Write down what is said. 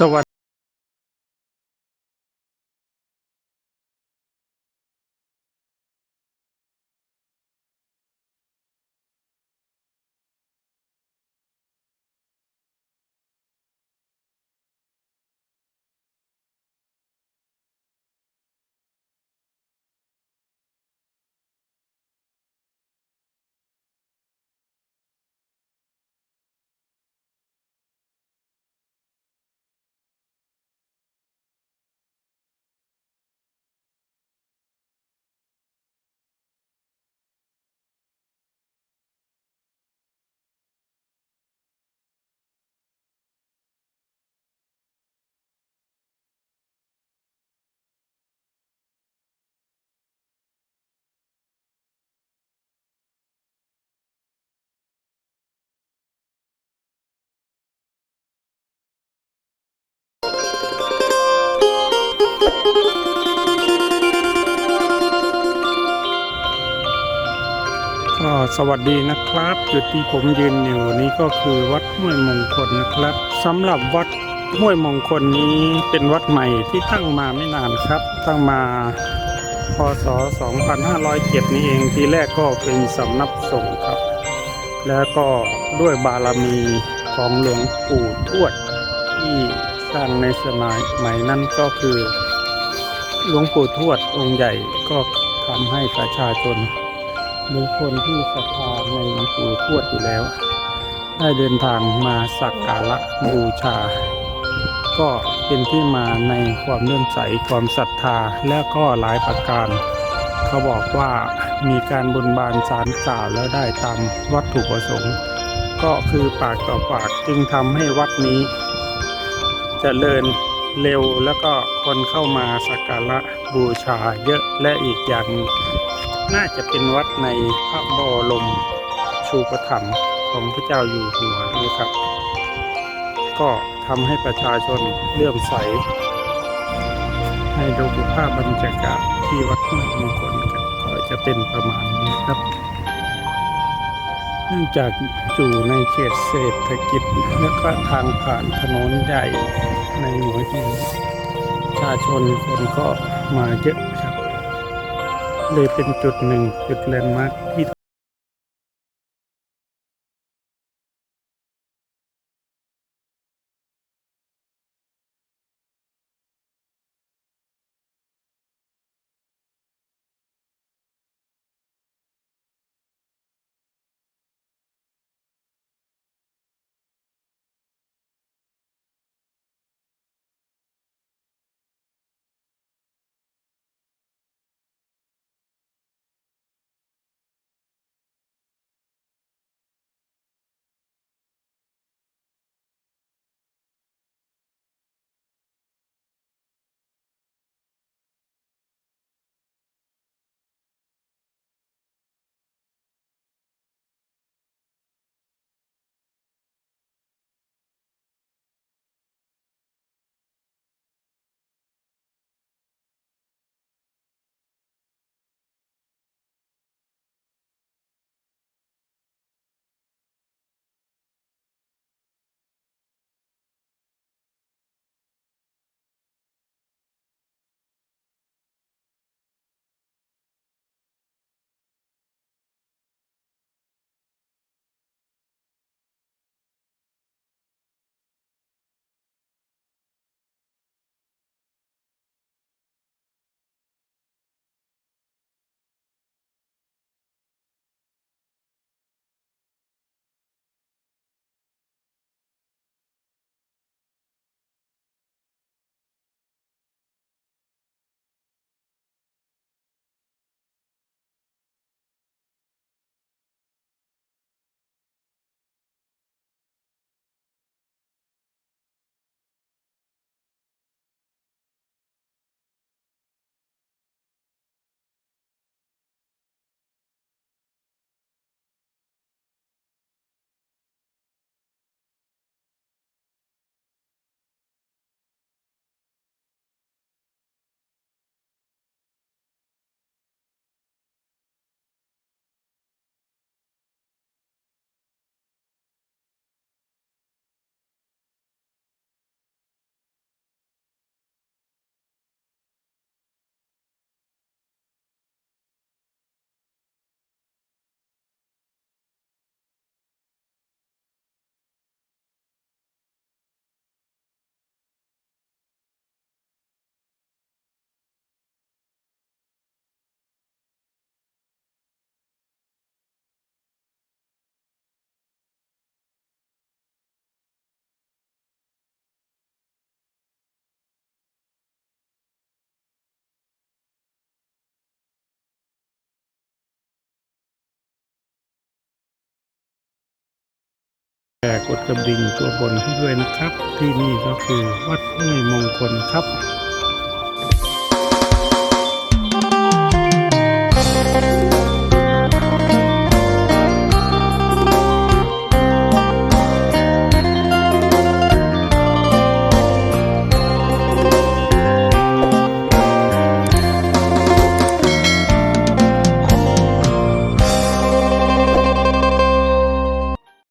สวัสดี สวัสดีนะครับ จุดที่ผมยืนอยู่นี้ก็คือวัดห้วยมงคลนะครับสำหรับวัดห้วยมงคลนี้เป็นวัดใหม่ที่ตั้งมาไม่นานครับ ตั้งมาพศ 2507 นี้เองทีแรกก็เป็นสำนักสงฆ์ครับ แล้วก็ด้วยบารมีของหลวงปู่ทวด ที่สร้างในสมัยใหม่นั้นก็คือ หลวงปู่ทวดองค์ใหญ่ก็ทำให้ประชาชน หรือคนที่ศรัทธาในหลวงปู่ทวดอยู่แล้ว ได้เดินทางมาสักการะบูชา ก็เป็นที่มาในความเลื่อมใสความศรัทธาและก็หลายประการ เขาบอกว่ามีการบนบานสารกล่าวแล้วได้ตามวัตถุประสงค์ ก็คือปากต่อปากจึงทำให้วัดนี้เจริญเร็วแล้วก็คนเข้ามาสักการะบูชาเยอะและอีกอย่าง น่าจะเป็นวัดในพระบรมชูปถัมภ์ของพระเจ้าอยู่หัวนะครับ ก็ทำให้ประชาชนเลื่อมใส ให้ดูภาพบรรยากาศที่วัดห้วยมงคลกันก็จะเป็นประมาณนี้ครับ เนื่องจากอยู่ในเขตเศรษฐกิจและก็ทางผ่านถนนใหญ่ในหัวหินประชาชนคนก็มาเยอะ เลยเป็นจุดหนึ่งจุดแลนด์มาร์คที่ กดกระดิ่งตัวบนให้ด้วยนะครับ ที่นี่ก็คือวัดห้วยมงคลครับ